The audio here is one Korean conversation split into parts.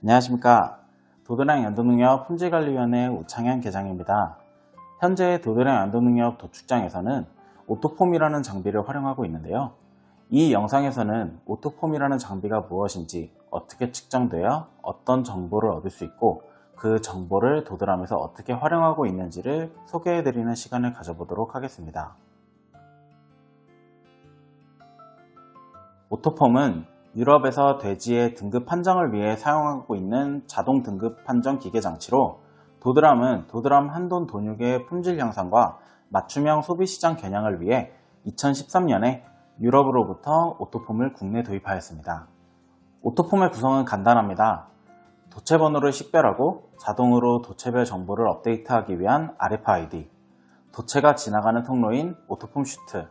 안녕하십니까. 도드랑 연도능력 품질관리위원회 우창현 계장입니다. 현재 도드랑 연도능력 도축장에서는 오토폼이라는 장비를 활용하고 있는데요. 이 영상에서는 오토폼이라는 장비가 무엇인지, 어떻게 측정되어 어떤 정보를 얻을 수 있고, 그 정보를 도드람에서 어떻게 활용하고 있는지를 소개해드리는 시간을 가져보도록 하겠습니다. 오토폼은 유럽에서 돼지의 등급 판정을 위해 사용하고 있는 자동 등급 판정 기계 장치로 도드람은 도드람 한돈 돈육의 품질 향상과 맞춤형 소비시장 겨냥을 위해 2013년에 유럽으로부터 오토폼을 국내 도입하였습니다. 오토폼의 구성은 간단합니다. 도체 번호를 식별하고 자동으로 도체별 정보를 업데이트하기 위한 RFID, 도체가 지나가는 통로인 오토폼 슈트,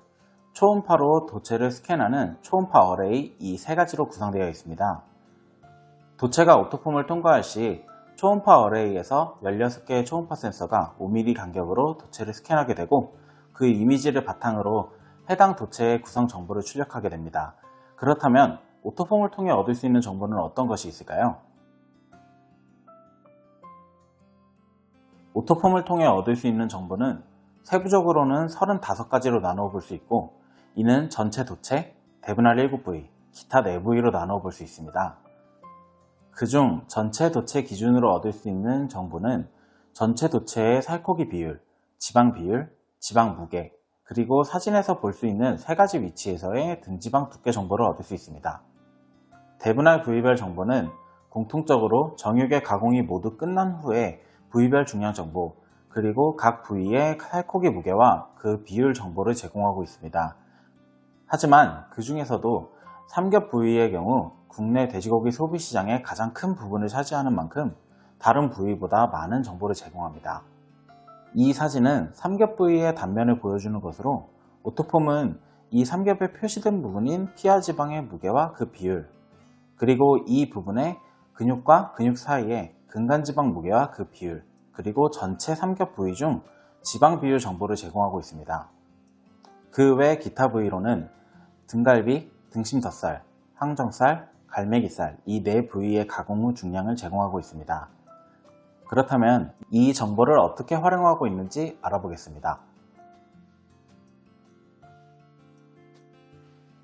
초음파로 도체를 스캔하는 초음파 어레이 이 세 가지로 구성되어 있습니다. 도체가 오토폼을 통과할 시 초음파 어레이에서 16개의 초음파 센서가 5mm 간격으로 도체를 스캔하게 되고 그 이미지를 바탕으로 해당 도체의 구성 정보를 출력하게 됩니다. 그렇다면 오토폼을 통해 얻을 수 있는 정보는 어떤 것이 있을까요? 오토폼을 통해 얻을 수 있는 정보는 세부적으로는 35가지로 나누어 볼 수 있고 이는 전체 도체, 대분할 7부위, 기타 4부위로 나누어 볼수 있습니다. 그중 전체 도체 기준으로 얻을 수 있는 정보는 전체 도체의 살코기 비율, 지방 비율, 지방 무게, 그리고 사진에서 볼 수 있는 세 가지 위치에서의 등지방 두께 정보를 얻을 수 있습니다. 대분할 부위별 정보는 공통적으로 정육의 가공이 모두 끝난 후에 부위별 중량 정보, 그리고 각 부위의 살코기 무게와 그 비율 정보를 제공하고 있습니다. 하지만 그 중에서도 삼겹 부위의 경우 국내 돼지고기 소비 시장의 가장 큰 부분을 차지하는 만큼 다른 부위보다 많은 정보를 제공합니다. 이 사진은 삼겹 부위의 단면을 보여주는 것으로 오토폼은 이 삼겹에 표시된 부분인 피하 지방의 무게와 그 비율, 그리고 이 부분의 근육과 근육 사이의 근간 지방 무게와 그 비율, 그리고 전체 삼겹 부위 중 지방 비율 정보를 제공하고 있습니다. 그 외 기타 부위로는 등갈비, 등심덧살, 항정살, 갈매기살 이 네 부위의 가공 후 중량을 제공하고 있습니다. 그렇다면 이 정보를 어떻게 활용하고 있는지 알아보겠습니다.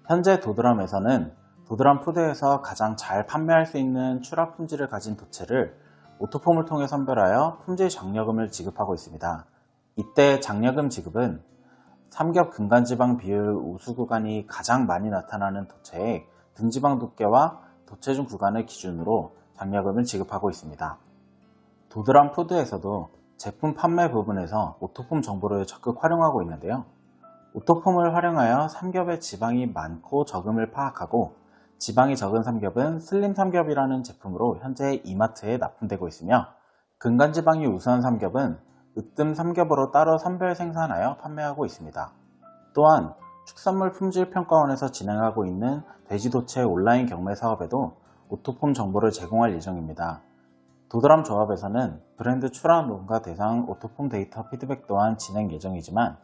현재 도드람에서는 도드람 푸드에서 가장 잘 판매할 수 있는 출하 품질을 가진 도체를 오토폼을 통해 선별하여 품질 장려금을 지급하고 있습니다. 이때 장려금 지급은 삼겹 근간지방 비율 우수 구간이 가장 많이 나타나는 도체의 등지방 두께와 도체 중 구간을 기준으로 장려금을 지급하고 있습니다. 도드람 푸드에서도 제품 판매 부분에서 오토폼 정보를 적극 활용하고 있는데요. 오토폼을 활용하여 삼겹의 지방이 많고 적음을 파악하고 지방이 적은 삼겹은 슬림 삼겹이라는 제품으로 현재 이마트에 납품되고 있으며 근간지방이 우수한 삼겹은 으뜸 삼겹으로 따로 선별 생산하여 판매하고 있습니다. 또한 축산물 품질평가원에서 진행하고 있는 돼지도체 온라인 경매 사업에도 오토폼 정보를 제공할 예정입니다. 도드람 조합에서는 브랜드 출하 농가 대상 오토폼 데이터 피드백 또한 진행 예정이지만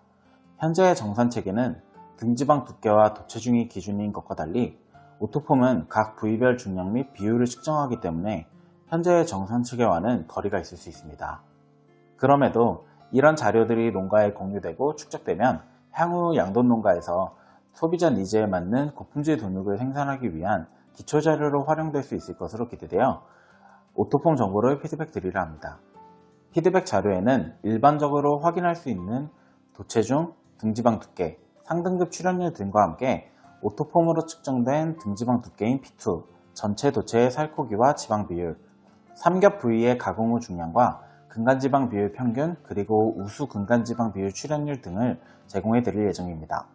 현재의 정산 체계는 등지방 두께와 도체 중위 기준인 것과 달리 오토폼은 각 부위별 중량 및 비율을 측정하기 때문에 현재의 정산 체계와는 거리가 있을 수 있습니다. 그럼에도 이런 자료들이 농가에 공유되고 축적되면 향후 양돈 농가에서 소비자 니즈에 맞는 고품질 돈육을 생산하기 위한 기초 자료로 활용될 수 있을 것으로 기대되어 오토폼 정보를 피드백 드리려 합니다. 피드백 자료에는 일반적으로 확인할 수 있는 도체중, 등지방 두께, 상등급 출연율 등과 함께 오토폼으로 측정된 등지방 두께인 P2, 전체 도체의 살코기와 지방 비율, 삼겹 부위의 가공 후 중량과 근간지방 비율 평균, 그리고 우수 근간지방 비율 출연율 등을 제공해 드릴 예정입니다.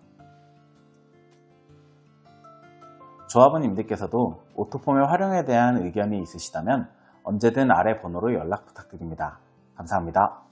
조합원님들께서도 오토폼의 활용에 대한 의견이 있으시다면 언제든 아래 번호로 연락 부탁드립니다. 감사합니다.